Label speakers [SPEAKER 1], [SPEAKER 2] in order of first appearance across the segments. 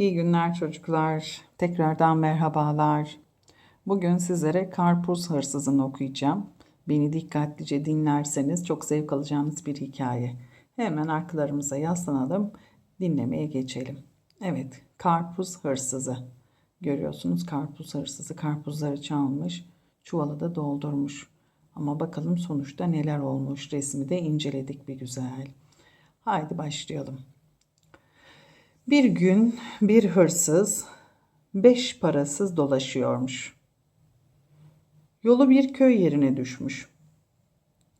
[SPEAKER 1] İyi günler çocuklar. Tekrardan merhabalar. Bugün sizlere Karpuz Hırsızı'nı okuyacağım. Beni dikkatlice dinlerseniz çok zevk alacağınız bir hikaye. Hemen arkalarımıza yaslanalım, dinlemeye geçelim. Evet, Karpuz Hırsızı. Görüyorsunuz karpuz hırsızı karpuzları çalmış, çuvala da doldurmuş. Ama bakalım sonuçta neler olmuş. Resmi de inceledik bir güzel. Haydi başlayalım. Bir gün bir hırsız beş parasız dolaşıyormuş. Yolu bir köy yerine düşmüş.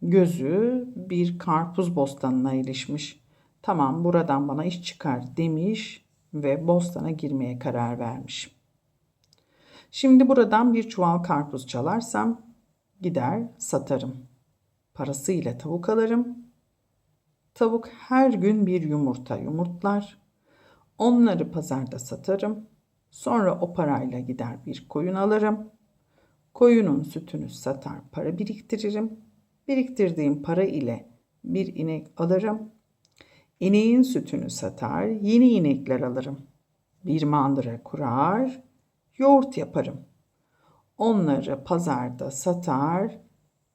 [SPEAKER 1] Gözü bir karpuz bostanına ilişmiş. Tamam buradan bana iş çıkar demiş ve bostana girmeye karar vermiş. Şimdi buradan bir çuval karpuz çalarsam gider satarım. Parasıyla tavuk alırım. Tavuk her gün bir yumurta yumurtlar. Onları pazarda satarım. Sonra o parayla gider bir koyun alırım. Koyunun sütünü satar, para biriktiririm. Biriktirdiğim para ile bir inek alırım. İneğin sütünü satar, yeni inekler alırım. Bir mandıra kurar, yoğurt yaparım. Onları pazarda satar,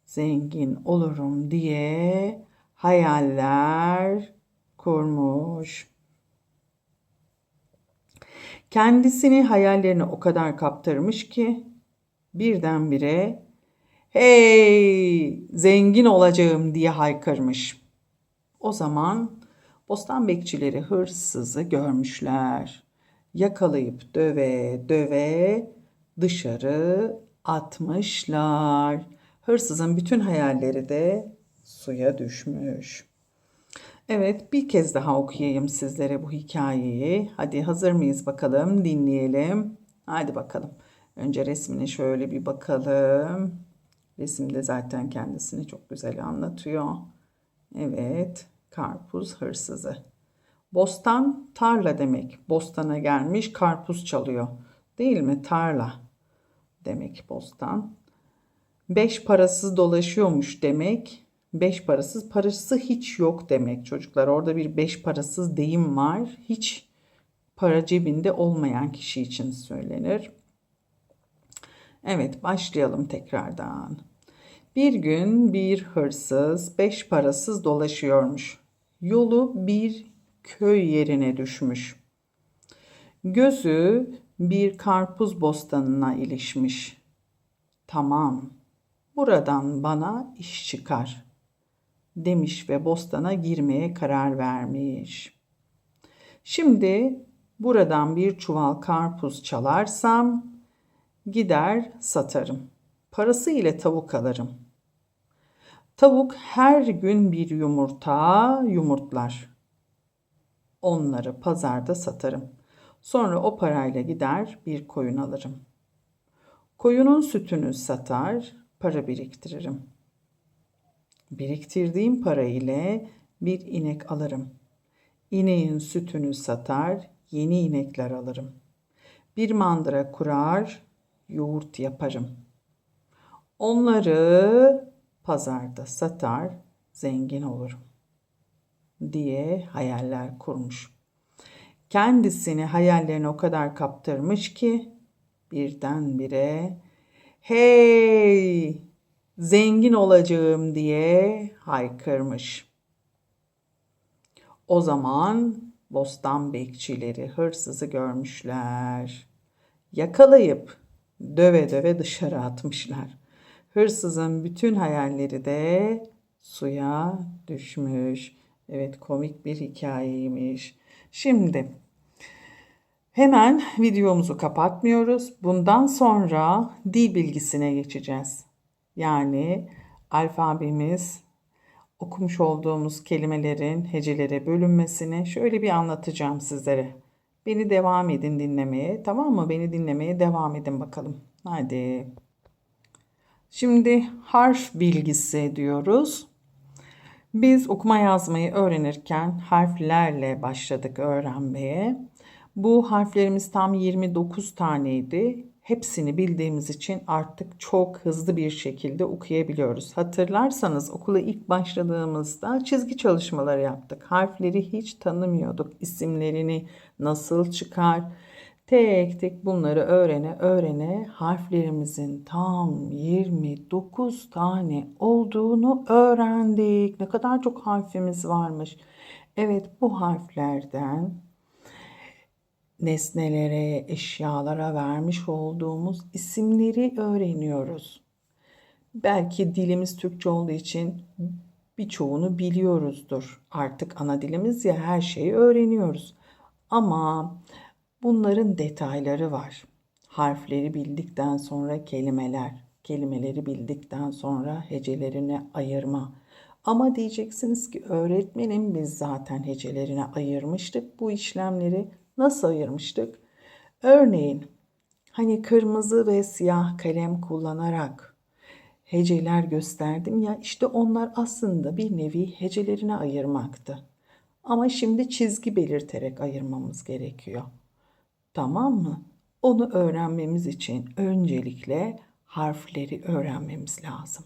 [SPEAKER 1] zengin olurum diye hayaller kurmuş. Kendisini hayallerine o kadar kaptırmış ki birdenbire hey zengin olacağım diye haykırmış. O zaman bostan bekçileri hırsızı görmüşler. Yakalayıp döve döve dışarı atmışlar. Hırsızın bütün hayalleri de suya düşmüş. Evet, bir kez daha okuyayım sizlere bu hikayeyi. Hadi hazır mıyız bakalım, dinleyelim. Hadi bakalım. Önce resmine şöyle bir bakalım. Resimde zaten kendisini çok güzel anlatıyor. Evet, karpuz hırsızı. Bostan tarla demek. Bostana gelmiş karpuz çalıyor. Değil mi? Tarla demek bostan. Beş parasız dolaşıyormuş demek beş parasız parası hiç yok demek çocuklar. Orada bir beş parasız deyim var. Hiç para cebinde olmayan kişi için söylenir. Evet başlayalım tekrardan. Bir gün bir hırsız beş parasız dolaşıyormuş. Yolu bir köy yerine düşmüş. Gözü bir karpuz bostanına ilişmiş. Tamam, buradan bana iş çıkar demiş ve bostana girmeye karar vermiş. Şimdi buradan bir çuval karpuz çalarsam gider satarım. Parası ile tavuk alırım. Tavuk her gün bir yumurta yumurtlar. Onları pazarda satarım. Sonra o parayla gider bir koyun alırım. Koyunun sütünü satar, para biriktiririm.'' Biriktirdiğim para ile bir inek alırım. İneğin sütünü satar, yeni inekler alırım. Bir mandıra kurar, yoğurt yaparım. Onları pazarda satar, zengin olurum diye hayaller kurmuş. Kendisini hayallerine o kadar kaptırmış ki birdenbire hey zengin olacağım diye haykırmış. O zaman bostan bekçileri hırsızı görmüşler. Yakalayıp döve döve dışarı atmışlar. Hırsızın bütün hayalleri de suya düşmüş. Evet komik bir hikayeymiş. Şimdi hemen videomuzu kapatmıyoruz. Bundan sonra dil bilgisine geçeceğiz. Yani alfabemiz okumuş olduğumuz kelimelerin hecelere bölünmesini şöyle bir anlatacağım sizlere. Beni devam edin dinlemeye. Tamam mı? Beni dinlemeye devam edin bakalım. Hadi. Şimdi harf bilgisi diyoruz. Biz okuma yazmayı öğrenirken harflerle başladık öğrenmeye. Bu harflerimiz tam 29 taneydi. Hepsini bildiğimiz için artık çok hızlı bir şekilde okuyabiliyoruz. Hatırlarsanız okula ilk başladığımızda çizgi çalışmaları yaptık. Harfleri hiç tanımıyorduk. İsimlerini nasıl çıkar? Tek tek bunları öğrene öğrene harflerimizin tam 29 tane olduğunu öğrendik. Ne kadar çok harfimiz varmış. Evet bu harflerden nesnelere, eşyalara vermiş olduğumuz isimleri öğreniyoruz. Belki dilimiz Türkçe olduğu için birçoğunu biliyoruzdur. Artık ana dilimiz ya her şeyi öğreniyoruz. Ama bunların detayları var. Harfleri bildikten sonra kelimeler, kelimeleri bildikten sonra hecelerini ayırma. Ama diyeceksiniz ki öğretmenim biz zaten hecelerine ayırmıştık bu işlemleri. Nasıl ayırmıştık? Örneğin hani kırmızı ve siyah kalem kullanarak heceler gösterdim ya işte onlar aslında bir nevi hecelerine ayırmaktı. Ama şimdi çizgi belirterek ayırmamız gerekiyor. Tamam mı? Onu öğrenmemiz için öncelikle harfleri öğrenmemiz lazım.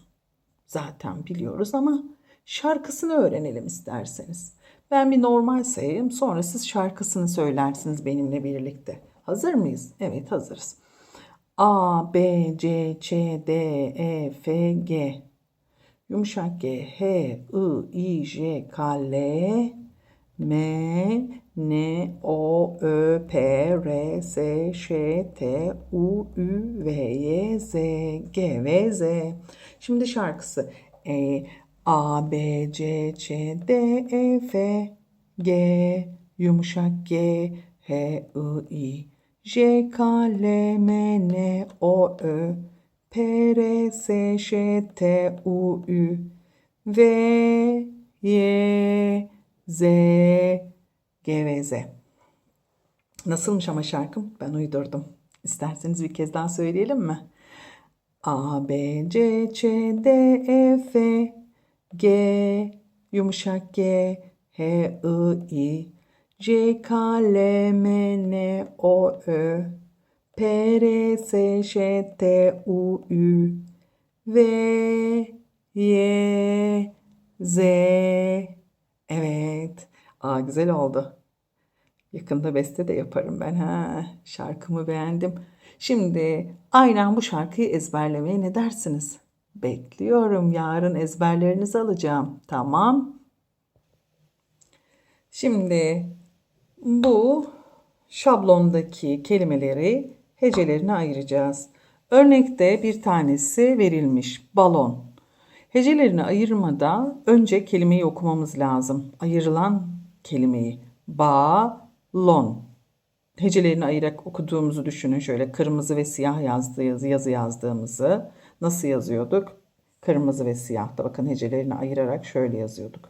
[SPEAKER 1] Zaten biliyoruz ama şarkısını öğrenelim isterseniz. Ben bir normal sayayım sonra siz şarkısını söylersiniz benimle birlikte. Hazır mıyız? Evet hazırız. A, B, C, Ç, D, E, F, G. Yumuşak G, H, I, I, J, K, L, M, N, O, Ö, P, R, S, Ş, T, U, Ü, V, Y, Z, G ve Z. Şimdi şarkısı. E, A, B, C, Ç, D, E, F, G, yumuşak G, H, I, I, J, K, L, M, N, O, Ö, P, R, S, Ş, T, U, Ü, V, Y, Z, G ve Z. Nasılmış ama şarkım? Ben uydurdum. İsterseniz bir kez daha söyleyelim mi? A, B, C, Ç, D, E, F, G, yumuşak G, H, I, I, J, K, L, M, N, O, Ö, P, R, S, Ş, T, U, Ü, V, Y, Z. Evet. Aa, güzel oldu. Yakında beste de yaparım ben ha. Şarkımı beğendim. Şimdi aynen bu şarkıyı ezberlemeye ne dersiniz? Bekliyorum. Yarın ezberlerinizi alacağım. Tamam. Şimdi bu şablondaki kelimeleri hecelerine ayıracağız. Örnekte bir tanesi verilmiş. Balon. Hecelerini ayırmada önce kelimeyi okumamız lazım. Ayrılan kelimeyi. Balon. Hecelerini ayırarak okuduğumuzu düşünün. Şöyle kırmızı ve siyah yazdığı yazı, yazdığımızı nasıl yazıyorduk? Kırmızı ve siyahta bakın hecelerini ayırarak şöyle yazıyorduk.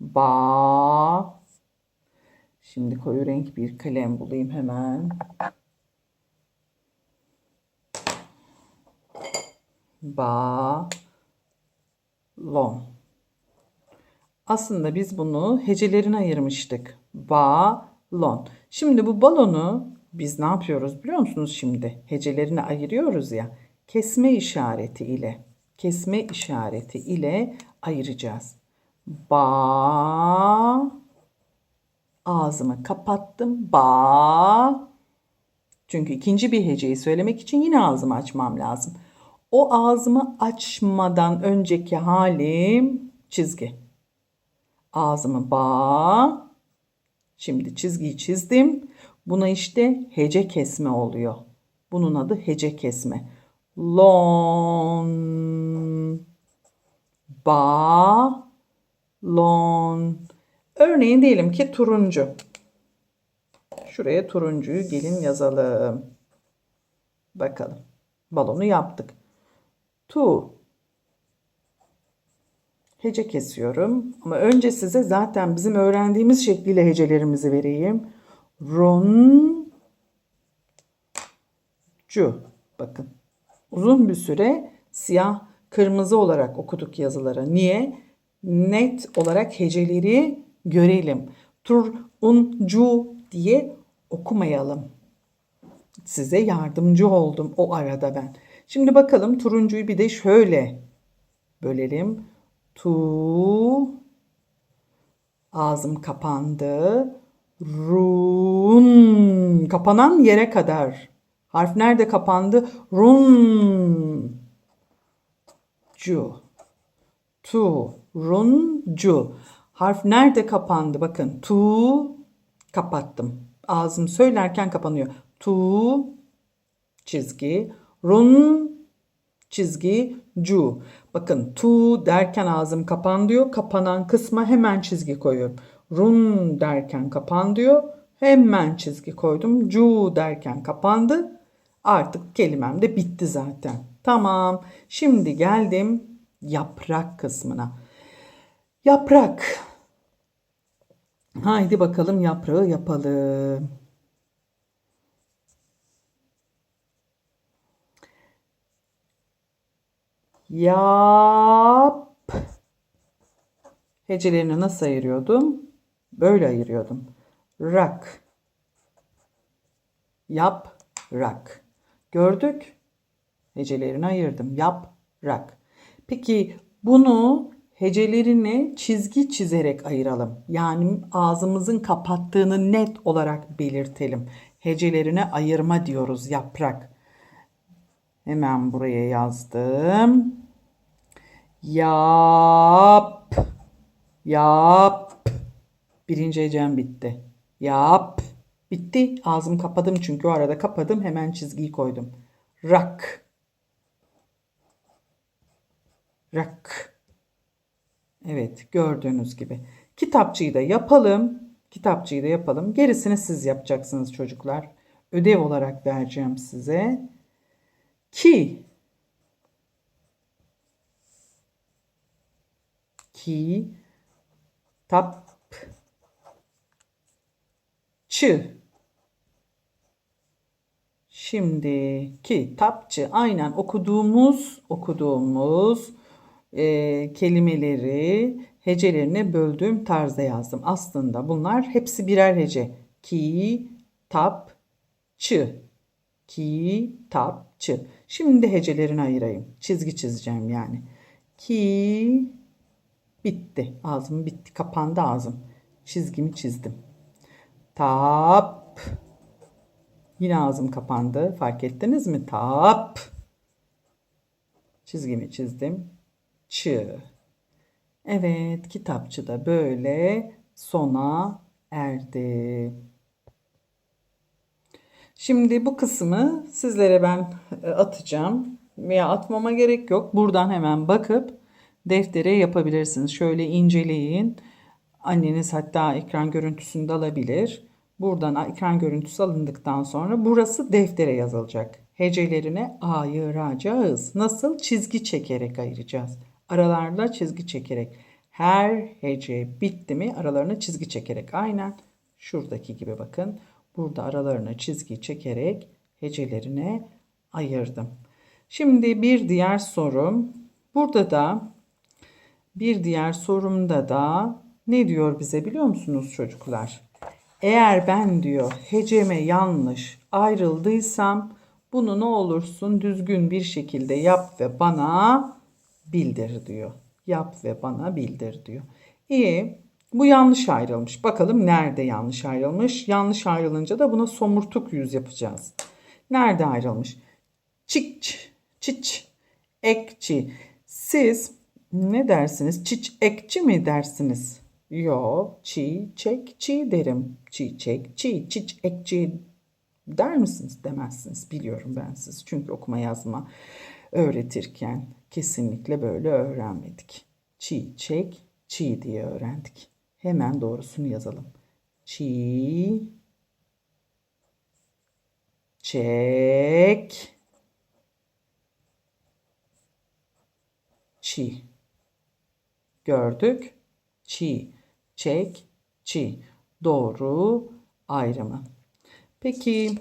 [SPEAKER 1] Ba. Şimdi koyu renk bir kalem bulayım hemen. Ba lon. Aslında biz bunu hecelerine ayırmıştık. Balon. Şimdi bu balonu biz ne yapıyoruz biliyor musunuz şimdi? Hecelerini ayırıyoruz ya. Kesme işareti ile kesme işareti ile ayıracağız. Ba ağzımı kapattım. Ba çünkü ikinci bir heceyi söylemek için yine ağzımı açmam lazım. O ağzımı açmadan önceki halim çizgi. Ağzımı ba. Şimdi çizgiyi çizdim. Buna işte hece kesme oluyor. Bunun adı hece kesme. Lon. Ba. Lon. Örneğin diyelim ki turuncu. Şuraya turuncuyu gelin yazalım. Bakalım. Balonu yaptık tu. Hece kesiyorum. Ama önce size zaten bizim öğrendiğimiz şekliyle hecelerimizi vereyim. Ron cu. Bakın. Uzun bir süre siyah kırmızı olarak okuduk yazıları. Niye? Net olarak heceleri görelim. Tur, un, cu diye okumayalım. size yardımcı oldum o arada ben. Şimdi bakalım turuncuyu bir de şöyle bölelim. Tu ağzım kapandı. Run kapanan yere kadar. Harf nerede kapandı? Run. Cu. Tu. Run. Cu. Harf nerede kapandı? Bakın. Tu. Kapattım. Ağzım söylerken kapanıyor. Tu. Çizgi. Run. Çizgi. Cu. Bakın tu derken ağzım kapan diyor. Kapanan kısma hemen çizgi koyuyorum. Run derken kapan diyor. Hemen çizgi koydum. Cu derken kapandı. Artık kelimem de bitti zaten. Tamam. Şimdi geldim yaprak kısmına. Yaprak. Haydi bakalım yaprağı yapalım. Yap. Hecelerini nasıl ayırıyordum? Böyle ayırıyordum. Rak. Yap, rak. Gördük. Hecelerini ayırdım. Yap, rak. Peki bunu hecelerini çizgi çizerek ayıralım. Yani ağzımızın kapattığını net olarak belirtelim. Hecelerine ayırma diyoruz yaprak. Hemen buraya yazdım. Yap. Yap. Birinci hecem bitti. Yap. Bitti. Ağzımı kapadım çünkü o arada kapadım. Hemen çizgiyi koydum. Rak. Rak. Evet gördüğünüz gibi. Kitapçıyı da yapalım. Kitapçıyı da yapalım. Gerisini siz yapacaksınız çocuklar. Ödev olarak vereceğim size. Ki. Ki. Tap. Çı. Şimdi kitapçı aynen okuduğumuz okuduğumuz e, kelimeleri hecelerine böldüğüm tarzda yazdım. Aslında bunlar hepsi birer hece. Ki, tap, çı. Kitapçı. Şimdi hecelerini ayırayım. Çizgi çizeceğim yani. Ki bitti. Ağzım bitti. Kapandı ağzım. Çizgimi çizdim. Tap. Yine ağzım kapandı. Fark ettiniz mi? Tap. Çizgimi çizdim. Çı. Evet, kitapçı da böyle sona erdi. Şimdi bu kısmı sizlere ben e, atacağım veya atmama gerek yok. Buradan hemen bakıp deftere yapabilirsiniz. Şöyle inceleyin. Anneniz hatta ekran görüntüsünü de alabilir. Buradan ekran görüntüsü alındıktan sonra burası deftere yazılacak. Hecelerine ayıracağız. Nasıl? Çizgi çekerek ayıracağız. Aralarla çizgi çekerek. Her hece bitti mi aralarına çizgi çekerek. Aynen şuradaki gibi bakın. Burada aralarına çizgi çekerek hecelerine ayırdım. Şimdi bir diğer sorum. Burada da bir diğer sorumda da ne diyor bize biliyor musunuz çocuklar? Eğer ben diyor heceme yanlış ayrıldıysam bunu ne olursun düzgün bir şekilde yap ve bana bildir diyor. Yap ve bana bildir diyor. İyi. Bu yanlış ayrılmış. Bakalım nerede yanlış ayrılmış? Yanlış ayrılınca da buna somurtuk yüz yapacağız. Nerede ayrılmış? Çiç, çiç, ekçi. Siz ne dersiniz? Çiç ekçi mi dersiniz? Yo, çi, çek, çi derim. Çi, çek, çi, çiç, ekçi der misiniz? Demezsiniz. Biliyorum ben siz. Çünkü okuma yazma öğretirken kesinlikle böyle öğrenmedik. Çi, çek, çi diye öğrendik. Hemen doğrusunu yazalım. Çi, çek, çi. Gördük. Çi, çek, çi. Doğru ayrımı. Peki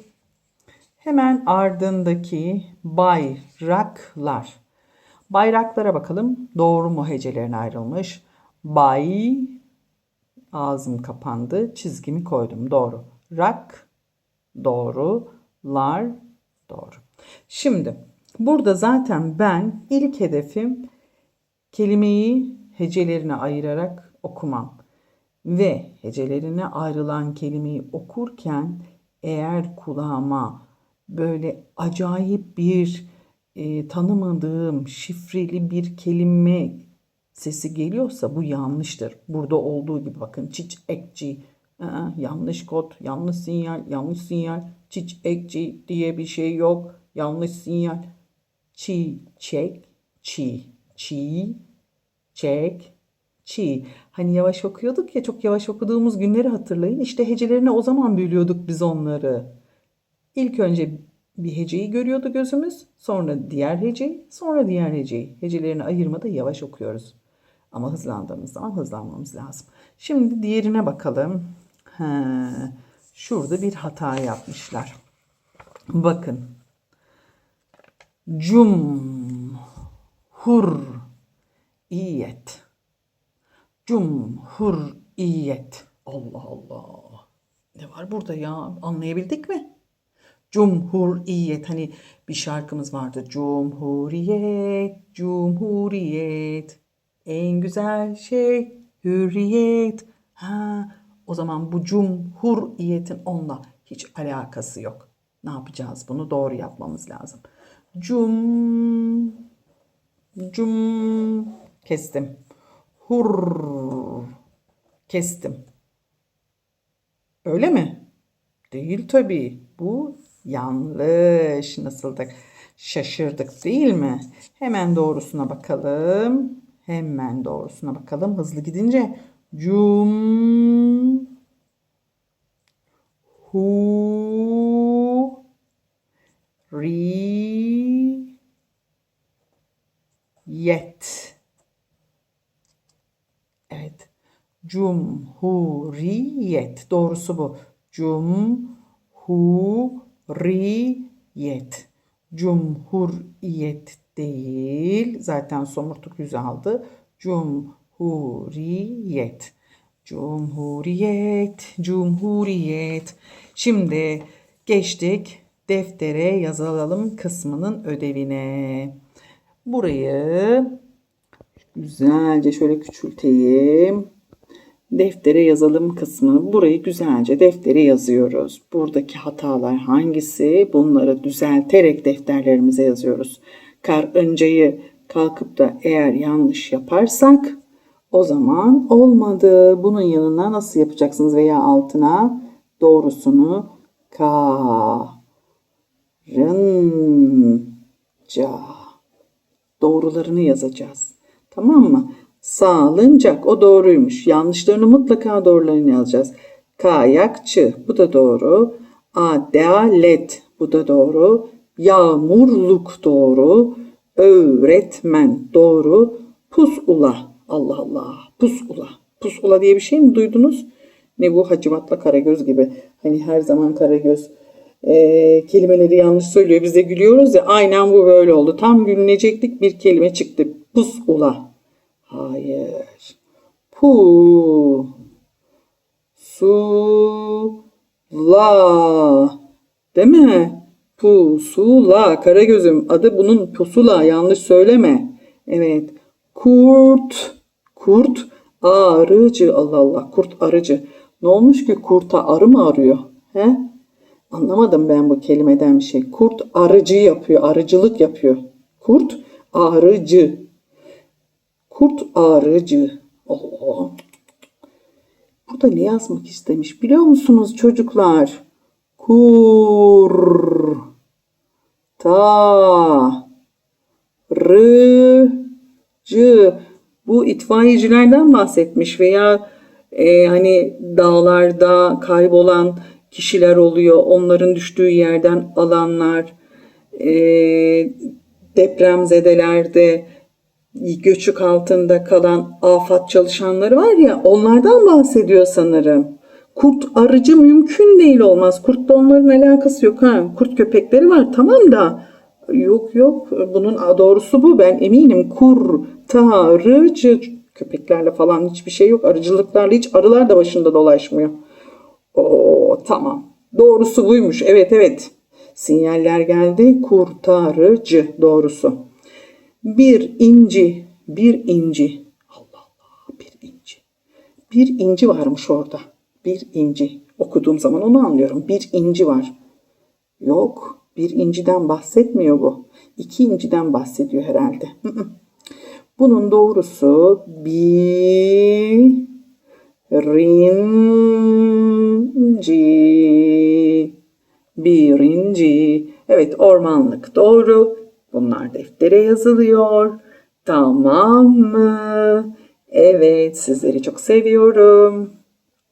[SPEAKER 1] hemen ardındaki bayraklar. Bayraklara bakalım. Doğru mu hecelerine ayrılmış? Bay ağzım kapandı. Çizgimi koydum. Doğru. Rak doğru. lar doğru. Şimdi burada zaten ben ilk hedefim kelimeyi hecelerine ayırarak okumam. Ve hecelerine ayrılan kelimeyi okurken eğer kulağıma böyle acayip bir e, tanımadığım şifreli bir kelime sesi geliyorsa bu yanlıştır. Burada olduğu gibi bakın çiç ekçi Aa, yanlış kod, yanlış sinyal, yanlış sinyal. Çiç ekçi diye bir şey yok. Yanlış sinyal. Çi, çek, çi, çi, çek, çi. Hani yavaş okuyorduk ya çok yavaş okuduğumuz günleri hatırlayın. İşte hecelerine o zaman bölüyorduk biz onları. İlk önce bir heceyi görüyordu gözümüz. Sonra diğer heceyi, sonra diğer heceyi. Hecelerini ayırmada yavaş okuyoruz. Ama hızlandığımız zaman hızlanmamız lazım. Şimdi diğerine bakalım. He, şurada bir hata yapmışlar. Bakın. Cumhuriyet. Cumhuriyet. Allah Allah. Ne var burada ya? Anlayabildik mi? Cumhuriyet hani bir şarkımız vardı. Cumhuriyet, Cumhuriyet. En güzel şey hürriyet. Ha, o zaman bu cumhuriyetin onunla hiç alakası yok. Ne yapacağız? Bunu doğru yapmamız lazım. Cum cum kestim. Hur kestim. Öyle mi? Değil tabii. Bu yanlış. Nasıl da şaşırdık değil mi? Hemen doğrusuna bakalım. Hemen doğrusuna bakalım. Hızlı gidince cum hu ri yet. Evet. Cumhuriyet. Doğrusu bu. Cumhuriyet. Cumhuriyet değil. Zaten somurtuk yüzü aldı. Cumhuriyet. Cumhuriyet. Cumhuriyet. Şimdi geçtik deftere yazalım kısmının ödevine. Burayı güzelce şöyle küçülteyim. Deftere yazalım kısmı. Burayı güzelce deftere yazıyoruz. Buradaki hatalar hangisi? Bunları düzelterek defterlerimize yazıyoruz. Kar önceyı kalkıp da eğer yanlış yaparsak o zaman olmadı. Bunun yanına nasıl yapacaksınız veya altına doğrusunu karınca doğrularını yazacağız. Tamam mı? Sağlıncak o doğruymuş. Yanlışlarını mutlaka doğrularını yazacağız. Kayakçı bu da doğru. Adalet bu da doğru. Yağmurluk doğru. Öğretmen doğru. Pusula Allah Allah pusula. Pusula diye bir şey mi duydunuz? Ne bu Hacivat'la Karagöz gibi. Hani her zaman Karagöz e, kelimeleri yanlış söylüyor. Biz de gülüyoruz ya. Aynen bu böyle oldu. Tam gülüneceklik bir kelime çıktı. Pusula. Hayır. Pu. Su. La. Değil mi? Pusula. Karagöz'üm adı bunun pusula. Yanlış söyleme. Evet. Kurt. Kurt. Arıcı. Allah Allah. Kurt arıcı. Ne olmuş ki kurta arı mı arıyor? He? Anlamadım ben bu kelimeden bir şey. Kurt arıcı yapıyor. Arıcılık yapıyor. Kurt arıcı. Kurt ağrıcı. Allah. Burada ne yazmak istemiş biliyor musunuz çocuklar? Kur ta rı cı bu itfaiyecilerden bahsetmiş veya e, hani dağlarda kaybolan kişiler oluyor. Onların düştüğü yerden alanlar, e, depremzedelerde göçük altında kalan afat çalışanları var ya onlardan bahsediyor sanırım. Kurt arıcı mümkün değil olmaz. Kurtla onların alakası yok ha. Kurt köpekleri var tamam da yok yok bunun doğrusu bu ben eminim. Kur, tarıcı köpeklerle falan hiçbir şey yok. Arıcılıklarla hiç arılar da başında dolaşmıyor. Oo tamam. Doğrusu buymuş. Evet evet. Sinyaller geldi. Kurtarıcı doğrusu. Bir inci, bir inci. Allah Allah, bir inci. Bir inci varmış orada. Bir inci. Okuduğum zaman onu anlıyorum. Bir inci var. Yok, bir inciden bahsetmiyor bu. İki inciden bahsediyor herhalde. Bunun doğrusu bir Birinci. Birinci. Evet ormanlık doğru. Bunlar deftere yazılıyor. Tamam mı? Evet sizleri çok seviyorum.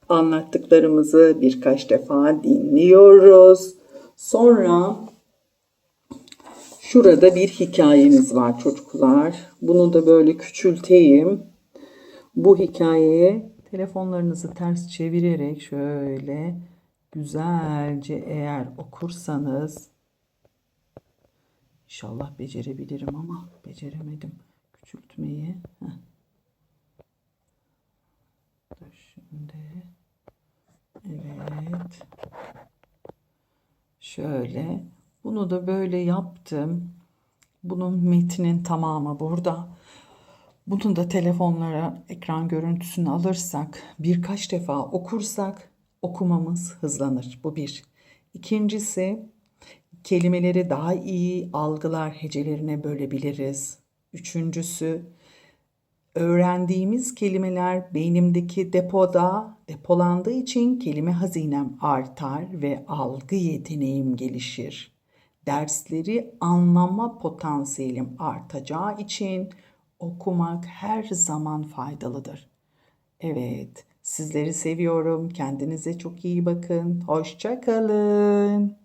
[SPEAKER 1] Anlattıklarımızı birkaç defa dinliyoruz. Sonra şurada bir hikayemiz var çocuklar. Bunu da böyle küçülteyim. Bu hikayeye telefonlarınızı ters çevirerek şöyle güzelce eğer okursanız inşallah becerebilirim ama beceremedim küçültmeyi. Heh. Şimdi. Evet. Şöyle. Bunu da böyle yaptım. Bunun metnin tamamı burada. Bunun da telefonlara ekran görüntüsünü alırsak, birkaç defa okursak okumamız hızlanır. Bu bir. İkincisi, kelimeleri daha iyi algılar hecelerine bölebiliriz. Üçüncüsü, öğrendiğimiz kelimeler beynimdeki depoda depolandığı için kelime hazinem artar ve algı yeteneğim gelişir. Dersleri anlama potansiyelim artacağı için okumak her zaman faydalıdır. Evet, sizleri seviyorum. Kendinize çok iyi bakın. Hoşça kalın.